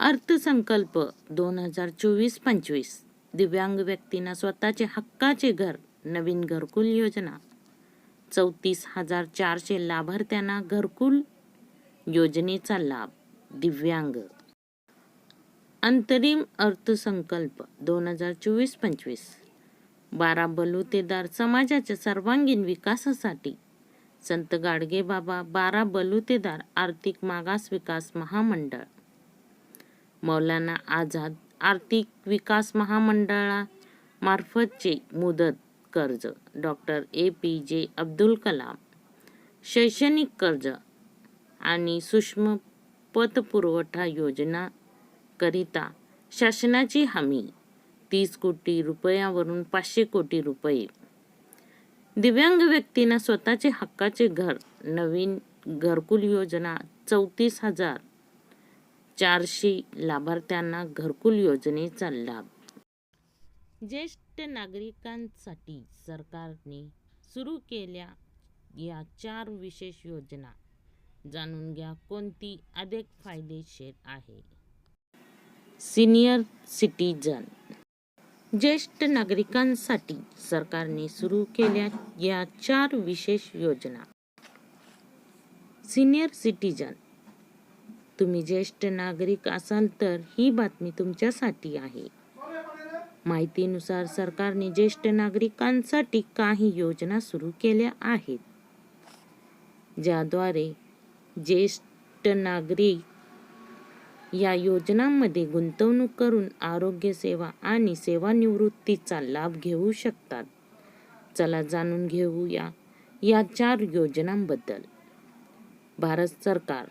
अर्थसंकल्प दोन हजार चोवीस पंचवीस. दिव्यांग व्यक्तींना स्वतःचे हक्काचे घर नवीन घरकुल योजना. चौतीस हजार चारशे लाभार्थ्यांना घरकुल योजनेचा लाभ दिव्यांग. अंतरिम अर्थसंकल्प दोन हजार चोवीस पंचवीस. बारा बलुतेदार समाजाच्या सर्वांगीण विकासासाठी. संत गाडगे बाबा बारा बलुतेदार आर्थिक मागास विकास महामंडळ. मौलाना आझाद आर्थिक विकास महामंडळामार्फतचे मुदत कर्ज. Doctor A. P. J. Abdul Kalam. शैक्षणिक कर्ज आणि सूक्ष्म पतपुरवठा योजना करिता शासनाची हमी. तीस कोटी रुपयावरून पाचशे कोटी रुपये. दिव्यांग व्यक्तींना स्वतःचे हक्काचे घर. नवीन घरकुल योजना चौतीस हजार. चारशे लाभार्थ्यांना घरकुल योजनेचा लाभ. ज्येष्ठ नागरिकांसाठी सरकारने सुरू केल्या या चार विशेष योजना. जाणून घ्या कोणती अधिक फायदेशीर आहे. Senior citizen. ज्येष्ठ नागरिकांसाठी सरकारने सुरू केल्या या चार विशेष योजना. Senior citizen. तुम्ही ज्येष्ठ नागरिक असाल तर ही बातमी तुमच्यासाठी आहे. माहितीनुसार सरकारने ज्येष्ठ नागरिकांसाठी काही योजना सुरू केल्या आहेत. ज्याद्वारे ज्येष्ठ नागरिक या योजनांमध्ये गुंतवणूक करून आरोग्य सेवा आणि सेवानिवृत्तीचा लाभ घेऊ शकतात. चला जाणून घेऊया या चार योजनांबद्दल. भारत सरकार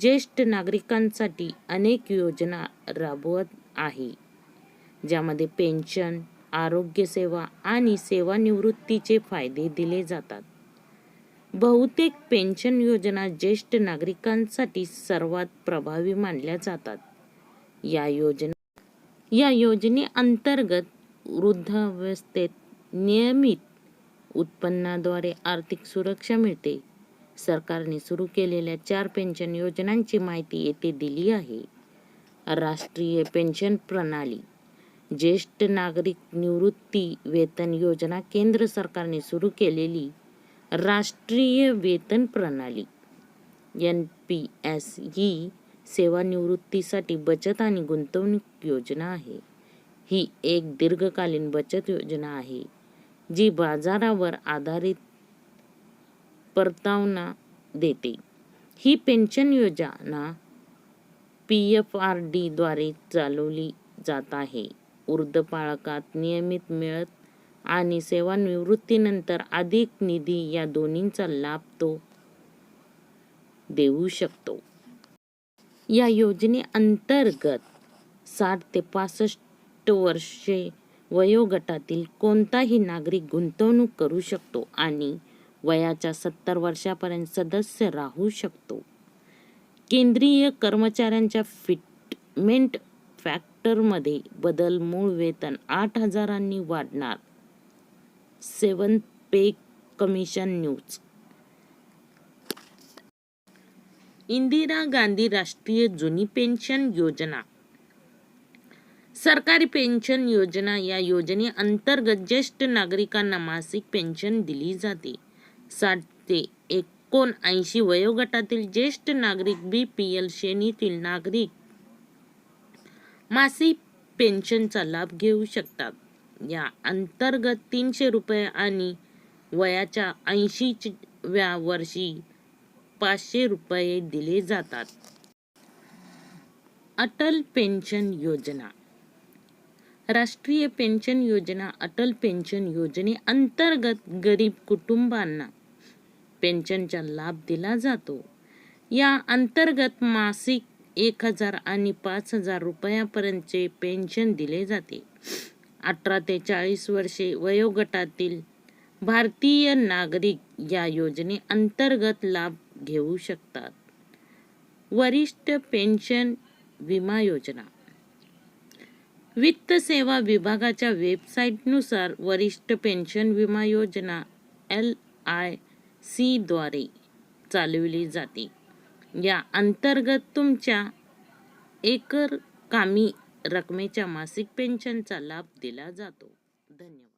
ज्येष्ठ नागरिकांसाठी अनेक योजना राबवत आहे ज्यामध्ये पेन्शन आरोग्य सेवा आणि सेवानिवृत्तीचे फायदे दिले जातात. बहुतेक पेन्शन योजना ज्येष्ठ नागरिकांसाठी सर्वात प्रभावी मानल्या जातात. या योजना या योजनेअंतर्गत वृद्धावस्थेत नियमित उत्पन्नाद्वारे आर्थिक सुरक्षा मिळते. सरकारने सुरू केलेल्या चार पेन्शन योजनांची माहिती येथे दिली आहे. राष्ट्रीय पेन्शन प्रणाली ज्येष्ठ नागरिक निवृत्ती वेतन योजना केंद्र सरकारने सुरू केलेली राष्ट्रीय वेतन प्रणाली. एन पी एस ही सेवानिवृत्तीसाठी बचत आणि गुंतवणूक योजना आहे. ही एक दीर्घकालीन बचत योजना आहे जी बाजारावर आधारित परतावना देते. ही पेन्शन योजना पी एफ आर डीद्वारे चालवली जात आहे. वृद्धपाळकात नियमित मिळत आणि सेवानिवृत्तीनंतर अधिक निधी या दोन्हींचा लाभ तो देऊ शकतो. या योजनेअंतर्गत साठ ते पासष्ट वर्षे वयोगटातील कोणताही नागरिक गुंतवणूक करू शकतो आणि वयाच्या सत्तर वर्षापर्यंत सदस्य राहू शकतो. केंद्रीय कर्मचाऱ्यांच्या फिटमेंट फॅक्टरमध्ये बदल मूळ वेतन आठ हजारांनी वाढणार. Seven pay commission news. Indira Gandhi राष्ट्रीय जुनी पेन्शन योजना. सरकारी पेन्शन योजना या योजनेअंतर्गत ज्येष्ठ नागरिकांना मासिक पेन्शन दिली जाते. साठ ते एकोणऐंशी वयोगटातील ज्येष्ठ नागरिक बी पी एल श्रेणीतील नागरिक मासिक पेन्शनचा लाभ घेऊ शकतात. या अंतर्गत तीनशे रुपये आणि वयाच्या ऐंशीव्या वर्षी पाचशे रुपये दिले जातात. अटल पेन्शन योजना राष्ट्रीय पेन्शन योजना अटल पेन्शन योजनेअंतर्गत गरीब कुटुंबांना पेन्शनचा लाभ दिला जातो. या अंतर्गत मासिक एक हजार आणि पाच हजार रुपयापर्यंतचे पेन्शन दिले जाते. अठरा ते चाळीस वर्षे वयोगटातील भारतीय नागरिक या योजनेअंतर्गत लाभ घेऊ शकतात. वरिष्ठ पेन्शन विमा योजना वित्त सेवा विभागाच्या वेबसाईटनुसार वरिष्ठ पेन्शन विमा योजना एल आय सीद्वारे चालविली जाते. या अंतर्गत तुमच्या एकर कामी रकमेच्या मासिक पेन्शनचा लाभ दिला जातो. धन्यवाद.